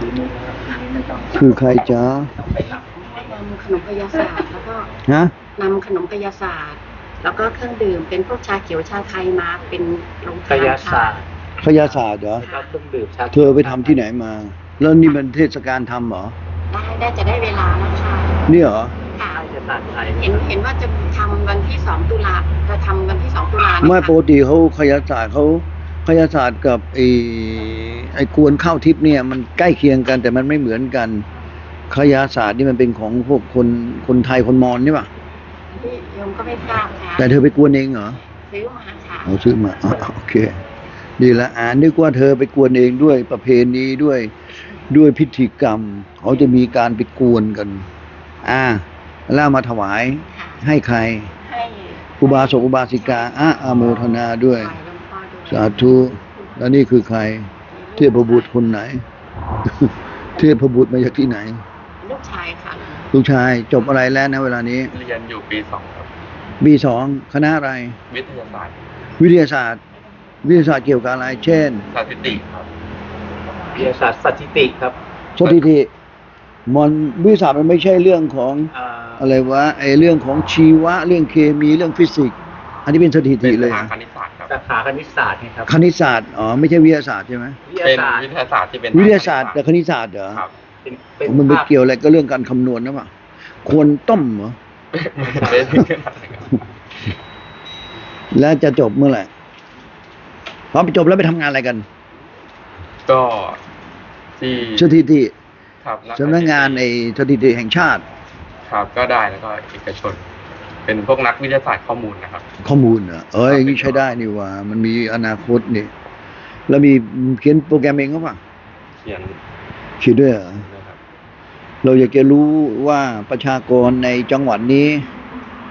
ทีนี้นะครับทีนี้ไม่ต้องคือใครจ๊ะต้องไปรับนำขนมกายศาสตร์แล้วก็ฮะนำขนมกายศาสตร์ แล้วก็เครื่องดื่มเป็นพวกชาเขียวชาไทยมาเป็นโรงทานกายค่ะศาสตร์พยาศาสตร์เหรอ แล้วก็เครื่องดื่มชาเธอไปทำที่ไหนมา แล้วนี่มันเทศกาลทำเหรอ ได้ได้จะได้เวลาแล้วค่ะนี่เหรอ ค่ะกายศาสตร์ไทยเห็นเห็นว่าจะทำวันที่สองตุลาจะทำวันที่สองตุลาเนี่ยไม่ค่ะปกติเขาขยาศาสตร์เขาขยาศาสตร์กับไอ้ ไอ้กวนข้าวทิพย์เนี่ยมันใกล้เคียงกัน แต่มันไม่เหมือนกันขยาศาสตร์นี่มันเป็นของพวกคนคนไทยคนมอญนี่ป่ะที่โยมก็ไม่ทราบค่ะแต่เธอไปกวนเองเหรอซื้อมาค่ะเอาซื้อมาอะโอเคดีละอ่านนึกว่าเธอไปกวนเองด้วยประเพณีด้วยด้วยพิธีกรรม เขาจะมีการไปกวนกัน อ่าแล้วมาถวายค่ะให้ใครให้อุบาสกอุบาสิกาอะอาโมทนาด้วยฝ่ายหลวงพ่อด้วย สาธุ แล้วนี่คือใคร เทพบุตรคนไหน เทพบุตรมาจากที่ไหน ลูกชายค่ะ ลูกชายจบอะไรแล้วนะเวลานี้ เรียนอยู่ปีสองครับปีสองคณะอะไร วิทยาศาสตร์ วิทยาศาสตร์ วิทยาศาสตร์เกี่ยวกับอะไร เช่น สถิติครับวิทยาศาสตร์สถิติครับสถิติมันวิทยาศาสตร์มันไม่ใช่เรื่องของอ่าอะไรวะไอเรื่องของชีวะ เรื่องเคมีเรื่องฟิสิกส์อันนี้เป็นสถิเป็ตินเลยทาอะงคณิตศาสตร์ครับสาขาคณิตศาสตร์นะครับคณิตศาสตร์อ๋อไม่ใช่วิทยาศาสตร์ใช่ไหมวิทยาเป็นศาสตร์วิทยาศาสตร์ที่เป็นวิทยาศาสตร์แต่คณิตศาสตร์เหรอครับเป็นเป็นมันไปภาพเกี่ยวอะไรก็เรื่องการคำนวณนะปะควรต้มเหรอเป็นแล้วจะจบเมื่อไหร่พอไปจบแล้วไปทำงานอะไรกัน ก็ที่สถิติครับสำนักงานในสถิติแห่งชาติ ครับก็ได้แล้วก็เอกชน เป็นพวกนักวิทยาศาสตร์ข้อมูลนะครับ ข้อมูลเหรอเอ้ยอย่างนี้ใช้ได้นี่หว่า มันมีอนาคตนี่แล้วมีเขียนโปรแกรมเองก็ปล่ะเขียนเขียนด้วยเหรอนะครับเราอยากจะรู้ว่าประชากรในจังหวัดนี้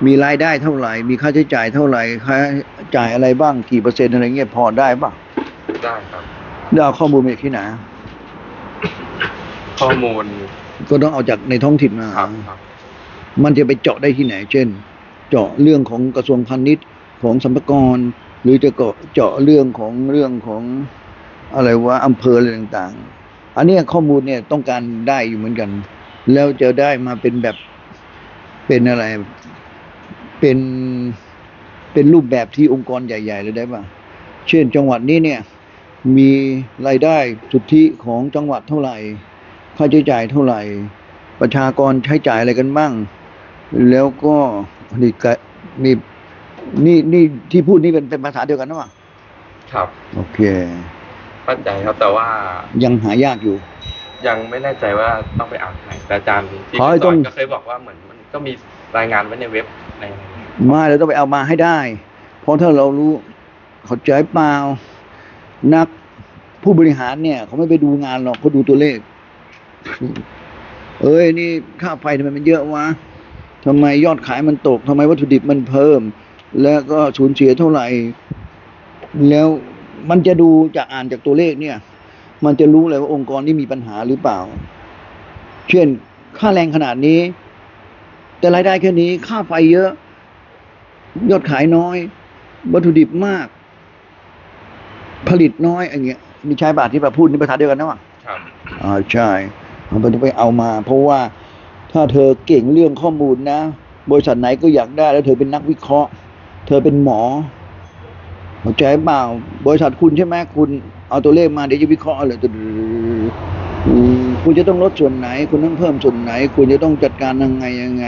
มีรายได้เท่าไหร่ มีค่าใช้จ่ายเท่าไหร่ค่าจ่ายอะไรบ้างกี่เปอร์เซ็นต์อะไรเงี้ยพอได้ปะได้ครับได้เอาข้อมูลมาจากที่ไหนข้อมูล ก็ต้องเอาจากในท้องถิ่นมาครับครับมันจะไปเจาะได้ที่ไหน เช่น เจาะเรื่องของกระทรวงพาณิชย์ของสัมภากรหรือจะเจาะเรื่องของเรื่องของอะไรว่าอำเภออะไรต่างๆ อันนี้ข้อมูลเนี่ยต้องการได้อยู่เหมือนกัน แล้วจะได้มาเป็นแบบเป็นอะไรเป็นเป็นรูปแบบที่องค์กรใหญ่ๆเลยได้ป่ะ เช่นจังหวัดนี้เนี่ยมีรายได้สุทธิของจังหวัดเท่าไหร่ ค่าใช้จ่ายเท่าไหร่ ประชากรใช้จ่ายอะไรกันบ้าง แล้วก็ นี่กะนี่นี่นี่ที่พูดนี่เป็นเป็นภาษาเดียวกันนะวะครับโอเคเข้าใจครับแต่ว่ายังหายากอยู่ ยังไม่แน่ใจว่าต้องไปอ่านไหนแต่อาจารย์ที่ขอให้สต้ออนงก็เคยบอกว่าเหมือนมันก็มีรายงานไว้ในเว็บในอะไรอย่างเงี้ยไม่เราต้องไปเอามาให้ได้ เพราะถ้าเรารู้เข้าใจเปล่านักผู้บริหารเนี่ย เขาไม่ไปดูงานหรอกเขาดูตัวเลข เอ้ยนี่ค่าไฟทำไมมันเยอะวะ ทำไมยอดขายมันตกทำไมวัตถุดิบมันเพิ่ม แล้วก็สูญเสียเท่าไหร่ แล้วมันจะดูจากอ่านจากตัวเลขเนี่ย มันจะรู้เลยว่าองค์กรนี้มีปัญหาหรือเปล่า เช่น ค่าแรงขนาดนี้ แต่รายได้แค่นี้ ค่าไฟเยอะ ยอดขายน้อย วัตถุดิบมาก ผลิตน้อยอย่างเงี้ยนี่ใช้บาทที่แบบพูดนี่ภาษาเดียวกันนะวะครับอ่าใช่มันต้องไปเอามา เพราะว่า ถ้าเธอเก่งเรื่องข้อมูลนะ บริษัทไหนก็อยากได้แล้วเธอเป็นนักวิเคราะห์ เธอเป็นหมอเข้าใจเปล่า บริษัทคุณใช่ไหมคุณเอาตัวเลขมาเดี๋ยวจะวิเคราะห์เลยอืมคุณจะต้องลดส่วนไหน คุณต้องเพิ่มส่วนไหน คุณจะต้องจัดการยังไงยังไง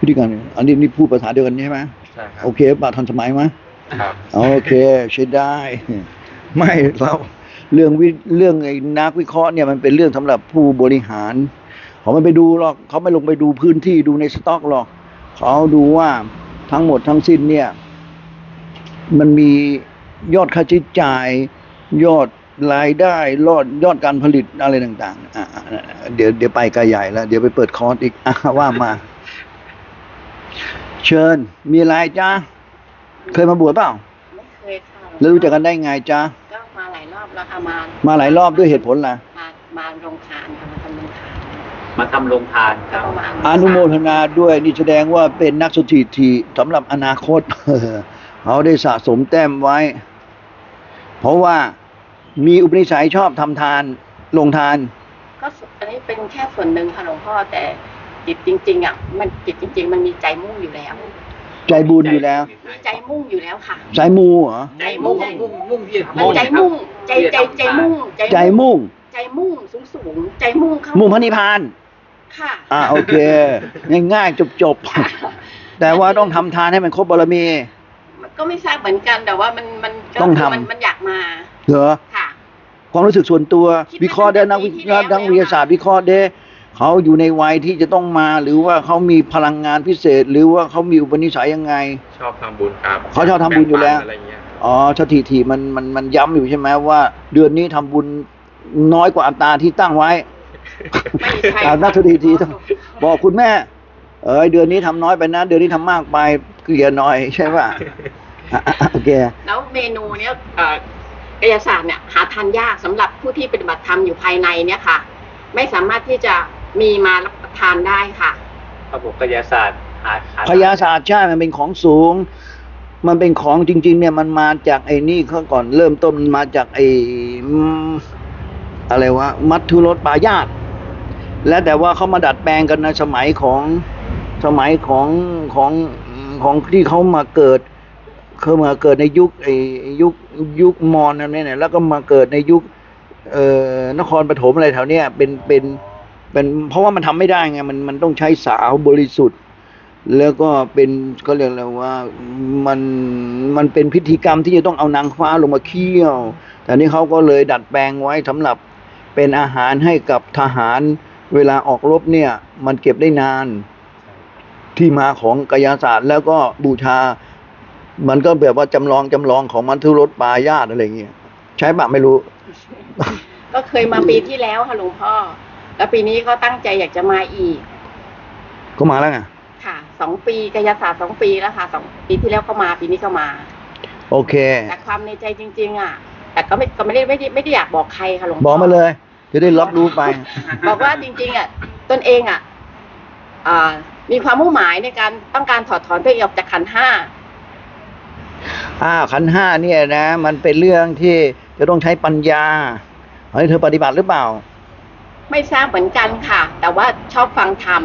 วิธีการอันนี้นี่พูดภาษาเดียวกันใช่ไหมใช่ครับโอเคป่ะทันสมัยไหมครับโอเคใช้ได้ ไม่เราเรื่องวิเรื่องไอ้นักวิเคราะห์เนี่ยมันเป็นเรื่องสำหรับผู้บริหาร เขาไม่ไปดูหรอกเขาไม่ลงไปดูพื้นที่ดูในสต็อกหรอก เขาดูว่าทั้งหมดทั้งสิ้นเนี่ย มันมียอดค่าใช้จ่าย ยอดรายได้ยอดยอดการผลิตอะไรต่างๆอะอะอะเดี๋ยวเดี๋ยวไปไกลใหญ่แล้ว เดี๋ยวไปเปิดคอร์สอีกอะว่ามา เชิญ มีอะไรจ้าเคยมาบวชเปล่าไม่เคยค่ะแล้วรู้จักกันได้ไงจ๊ะก็มาหลายรอบแล้วค่ะมามาหลายรอบด้วยเหตุผลล่ะ มามาโรงทานค่ะ มาทำโรงทานคก็รับมาอนุโมทนาด้วยนี่แสดงว่าเป็นนักสถิติสำหรับอนาคต เขาได้สะสมแต้มไว้ เพราะว่ามีอุปนิสัยชอบทำทานลงทาน ก็อันนี้เป็นแค่ส่วนหนึ่งค่ะหลวงพ่อแต่จิตจริง ๆอะมันจิตจริง ๆ มันมีใจมุ่งอยู่แล้ว ใจบุญอยู่แล้ว มีใจมุ่งอยู่แล้วค่ะ สายมูเหรอ ใจมุ่ง มุ่งมุ่งที่จะมันทำใจมุ่ง ใจใจใจมุ่ง ใจมุ่ง ใจมุ่งสูงสูงๆใจมุ่งเข้ามุ่งพระนิพพาน ค่ะ อ่าโอเค ง่ายๆจบๆแต่ว่าต้องทำทานให้มันครบบารมีมันก็ไม่ทราบเหมือนกันแต่ว่ามันมันก็ต้องทำ มันมันอยากมาเหรอค่ะ ความรู้สึกส่วนตัวคิดว่าวิเคราะห์ได้นักวิตั้งแต่ปีที่แล้วนักวิทยาศาสตร์ วิเคราะห์ได้เขาอยู่ในวัยที่จะต้องมาหรือว่าเขามีพลังงานพิเศษ หรือว่าเขามีอุปนิสัยยังไง ชอบทำบุญครับเขาชอบทำบุญอยู่แล้ว บ่งปันอะไรเงี้ยอ๋อสถิติมันมันมันย้ำอยู่ใช่ไหมว่า เดือนนี้ทำบุญน้อยกว่าอัตราที่ตั้งไว้ ไม่ใช่อ่านักสถิติต้องบอกคุณแม่ เอยเดือนนี้ทำน้อยไปนะ เดือนนี้ทำมากไปเกลี่ยหน่อยใช่ป่ะอะอะอะโอเค แล้วเมนูเนี้ยเอ่อกายศาสตร์เนี่ยหาทานยากสำหรับผู้ที่ปฏิบัติธรรมอยู่ภายในเนี่ยค่ะ ไม่สามารถที่จะมีมารับประทานได้ค่ะ ระบบกายศาสตร์หาหา พยาศาสตร์ใช่มันเป็นของสูง มันเป็นของจริง ๆ เนี่ยมันมาจากไอ้นี่เขาก่อนเริ่มต้นมันมาจากไอ้อืมอะไรวะมัทธุรสปายาต และแต่ว่าเขามาดัดแปลงกันในสมัยของสมัยของของของที่เขามาเกิดเขามาเกิดในยุคไอ้ยุคยุคมอญนั่นเนี่ยแล้วก็มาเกิดในยุคเอ่อนครปฐมอะไรแถวเนี้ยเป็นเป็นเป็นเพราะว่ามันทำไม่ได้ไงมันมันต้องใช้สาวบริสุทธิ์ แล้วก็เป็นก็เรียกอะไรว่ามันมันเป็นพิธีกรรมที่จะต้องเอานางฟ้าลงมาเคี่ยว แต่นี่เขาก็เลยดัดแปลงไว้สำหรับเป็นอาหารให้กับทหาร เวลาออกรบเนี่ย มันเก็บได้นานที่มาของกายศาสตร์ แล้วก็บูชา มันก็แบบว่าจำลองจำลองของมันทุรสปายาตอะไรเงี้ยใช่ปะไม่รู้ ก็เคยมาปีที่แล้วค่ะหลวงพ่อ แล้วปีนี้ก็ตั้งใจอยากจะมาอีก ก็มาแล้วไงค่ะสองปีกายศาสตร์สองปีแล้วค่ะสองปีที่แล้วก็มาปีนี้ก็มา โอเค แต่ความในใจจริง ๆ อะ แต่ก็ไม่ก็ไม่ได้ไม่ได้ไม่ได้อยากบอกใครค่ะหลวงพ่อบอกมาเลย จะได้รับรู้ไป บอกว่าจริง ๆอะตนเองอะอ่ามีความมุ่งหมายในการต้องการถอดถอนตัวเองออกจากขันธ์ห้าอ่าขันธ์ห้าเนี่ยนะ มันเป็นเรื่องที่จะต้องใช้ปัญญาเฮ้ยเธอปฏิบัติหรือเปล่า ไม่ทราบเหมือนกันค่ะ แต่ว่าชอบฟังธรรม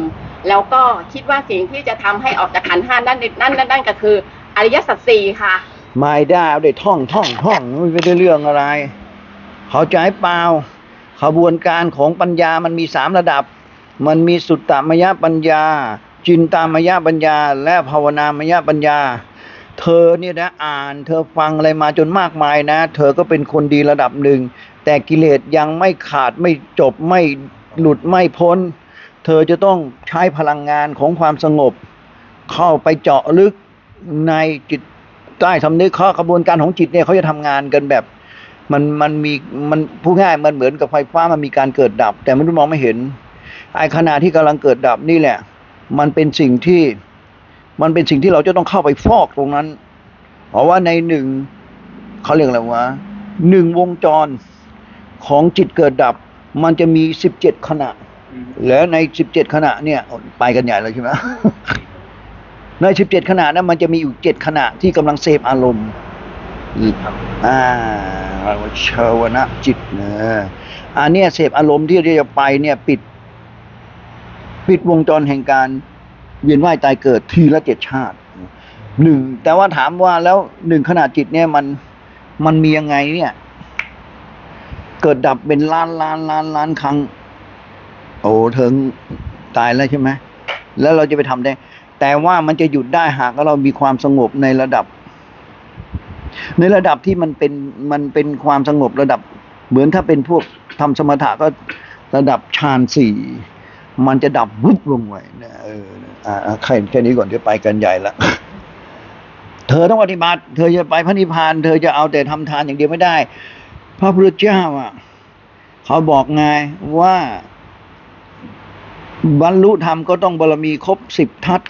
แล้วก็คิดว่าสิ่งที่จะทำให้ออกจากขันธ์ห้านั่นนั่นนั่นนั่นก็คืออริยสัจสี่ค่ะ ไม่ได้เอาได้ท่องท่องท่องไม่ได้เรื่องอะไร เขาใจเปล่า ขบวนการของปัญญามันมีสามระดับ มันมีสุตตมยปัญญา จินตามยปัญญา และภาวนามยปัญญา เธอเนี่ยนะอ่าน เธอฟังอะไรมาจนมากมายนะ เธอก็เป็นคนดีระดับหนึ่ง แต่กิเลสยังไม่ขาดไม่จบไม่หลุดไม่พ้น เธอจะต้องใช้พลังงานของความสงบ เข้าไปเจาะลึกในจิตใต้สำนึกเขากระบวนการของจิตเนี่ยเขาจะทำงานกันแบบ มันมันมีมันพูดง่ายมันเหมือนกับไฟฟ้ามันมีการเกิดดับ แต่มนุษย์มองไม่เห็นไอ้ขณะที่กำลังเกิดดับนี่แหละ มันเป็นสิ่งที่มันเป็นสิ่งที่เราจะต้องเข้าไปฟอกตรงนั้น เพราะว่าในหนึ่งเขาเรียกอะไรวะหนึ่งวงจรของจิตเกิดดับ มันจะมีสิบเจ็ดขณะ แล้วในสิบเจ็ดขณะเนี่ยไปกันใหญ่เลยใช่ไหมในสิบเจ็ดขณะนั้นมันจะมีอยู่เจ็ดขณะที่กำลังเสพอารมณ์อ่าเชาวนะจิตเนอะอันเนี้ยเสพอารมณ์ที่เราจะไปเนี่ยปิด ปิดวงจรแห่งการเวียนว่ายตายเกิดทีละเจ็ดชาติหนึ่งแต่ว่าถามว่าแล้วหนึ่งขณะจิตเนี่ยมันมันมียังไงเนี่ย เกิดดับเป็นล้านล้านล้านล้านครั้ง โอ้เถิงตายแล้วใช่ไหมแล้วเราจะไปทำได้ แต่ว่ามันจะหยุดได้หากเรามีความสงบในระดับ ในระดับที่มันเป็นมันเป็นความสงบระดับ เหมือนถ้าเป็นพวกทำสมถะก็ระดับฌานสี่มันจะดับวุบลงไปนะเอออ่าแค่แค่นี้ก่อนจะไปกันใหญ่ละเธอต้องปฏิบัติเธอจะไปพระนิพพาน เธอจะเอาแต่ทำทานอย่างเดียวไม่ได้ พระพุทธเจ้าอะเขาบอกไงว่า บรรลุธรรมก็ต้องบารมีครบสิบทัศ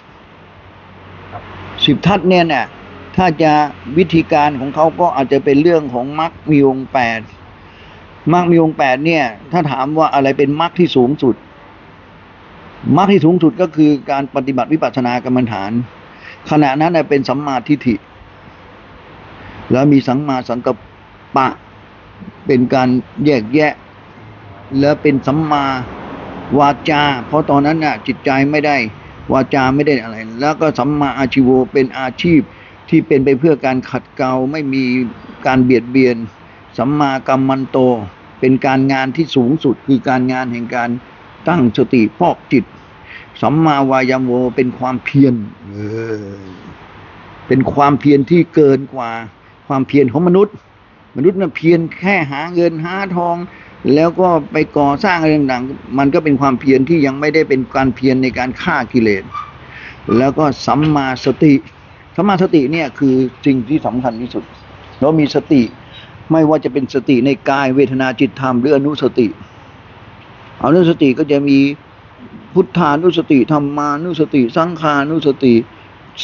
สิบทัศเนี่ยเนี่ย ถ้าจะวิธีการของเขาก็อาจจะเป็นเรื่องของมรรคมีองแปดมรรคมีองแปดเนี่ย ถ้าถามว่าอะไรเป็นมรรคที่สูงสุดมรรคที่สูงสุดก็คือการปฏิบัติวิปัสสนากรรมฐาน ขณะนั้นเป็นสัมมาทิฏฐิ แล้วมีสัมมาสังกัปปะ เป็นการแยกแยะ แล้วเป็นสัมมาวาจา เพราะตอนนั้นน่ะจิตใจไม่ได้วาจาไม่ได้อะไร แล้วก็สัมมาอาชีโวเป็นอาชีพ ที่เป็นไปเพื่อการขัดเกลาไม่มีการเบียดเบียน สัมมากัมมันโต เป็นการงานที่สูงสุด คือการงานแห่งการตั้งสติพอกจิต สัมมาวายามโวเป็นความเพียรเออเป็นความเพียรที่เกินกว่าความเพียรของมนุษย์ มนุษย์น่ะเพียรแค่หาเงินหาทอง แล้วก็ไปก่อสร้างอะไรต่างๆมันก็เป็นความเพียรที่ยังไม่ได้เป็นการเพียรในการฆ่ากิเลสแล้วก็สัมมาสติ สัมมาสติเนี่ยคือสิ่งที่สำคัญที่สุด เรามีสติไม่ว่าจะเป็นสติในกายเวทนาจิตธรรมหรืออนุสติอนุสติก็จะมีพุทธานุสติธรรมานุสติ สังขานุสติ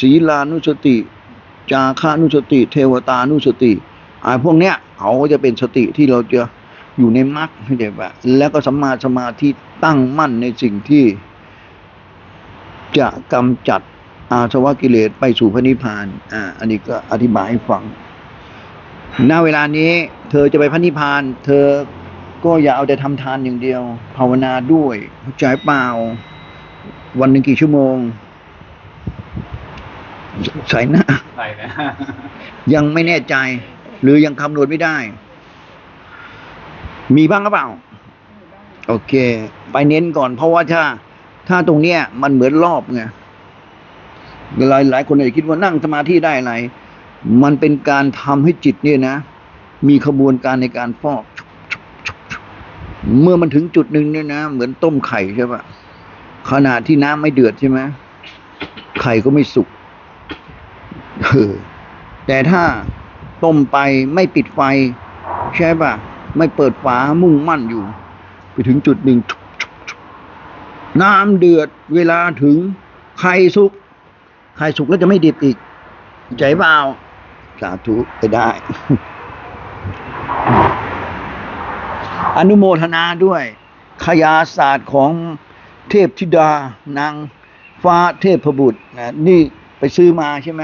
ศีลานุสติ จาคานุสติ เทวตานุสติไอ่าพวกเนี้ยเขาก็จะเป็นสติที่เราจะอยู่ในมรรคเข้าใจปะแล้วก็สัมมาสมาธิตั้งมั่นในสิ่งที่จะกำจัด อาสวะกิเลสไปสู่พระนิพพาน อ่า อันนี้ก็อธิบายให้ฟัง ณ เวลานี้ เธอจะไปพระนิพพาน เธอก็อย่าเอาแต่ทำทานอย่างเดียว ภาวนาด้วยเข้าใจเปล่า วันหนึ่งกี่ชั่วโมง ใส่หน้าไหนนะยังไม่แน่ใจ หรือยังคำนวณไม่ได้ มีบ้างหรือเปล่า โอเค ไปเน้นก่อน เพราะว่าถ้า ถ้าตรงเนี้ย มันเหมือนรอบไง หลายหลายคนอาจจะคิดว่านั่งสมาธิได้อะไร มันเป็นการทำให้จิตเนี่ยนะ มีขบวนการในการฟอก เมื่อมันถึงจุดหนึ่งเนี่ยนะ เหมือนต้มไข่ใช่ปะขณะที่น้ำไม่เดือดใช่ไหมไข่ก็ไม่สุกเออแต่ถ้าต้มไปไม่ปิดไฟ ใช่ปะไม่เปิดฝามุ่งมั่นอยู่ ไปถึงจุดหนึ่งน้ำเดือดเวลาถึงไข่สุก ไข่สุกแล้วจะไม่ดิบอีก ใจเปล่าสาธุไปได้ อนุโมทนาด้วย ขยาศาสตร์ของเทพธิดานางฟ้าเทพบุตรนะนี่ไปซื้อมาใช่ไหม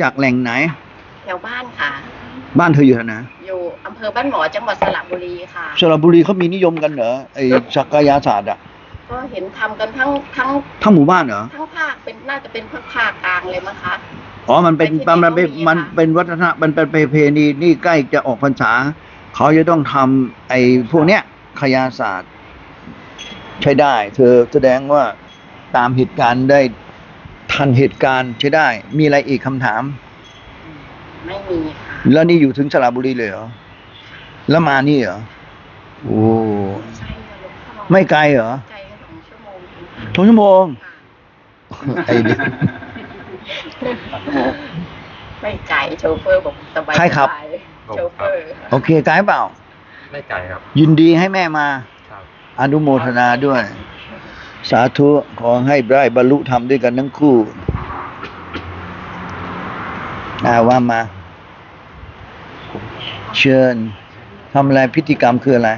จากแหล่งไหน แถวบ้านค่ะ บ้านเธออยู่แถวไหนอยู่อำเภอบ้านหมอจังหวัดสระบุรีค่ะ สระบุรีเขามีนิยมกันเหรอไอ้สักยาศาสตร์อะ ก็เห็นทำกันทั้งทั้งทั้งหมู่บ้านเหรอทั้งภาคเป็นน่าจะเป็นภาคภาคกลางเลยมั้งคะอ๋อมันเป็นไปที่มันเป็นที่เขามีมันค่ะเป็นวัฒนธรรมมันเป็นประเพณีนี่ใกล้จะออกพรรษา เขาจะต้องทำไอ้พวกเนี้ยขยาศาสตร์ ใช้ได้ เธอแสดงว่าตามเหตุการณ์ได้ทันเหตุการณ์ใช้ได้ มีอะไรอีกคำถาม ไม่มีค่ะแล้วนี่อยู่ถึงสระบุรีเลยเหรอแล้วมานี่เหรอโอ้ใช่ค่ะหลวงพ่อไม่ไกลเหรอไกล งชั่วโมงค่ะไอ้นี่ไม่ไกลโชเฟอร์บอกสบายใครขับสายโชเฟอร์โอเคไกลเปล่า ไม่ไกลครับ ยินดีให้แม่มาครับอนุโมทนาด้วย สาธุขอให้ได้บรรลุธรรมด้วยกันทั้งคู่อาว่ามา เชิญทำอะไรพิธีกรรมคืออะไร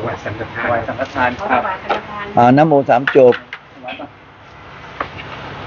ถวายสังฆทานถวายสังฆทานเขาครับถวายธนาคารอ่าน้ำโมสามจบ ถวาย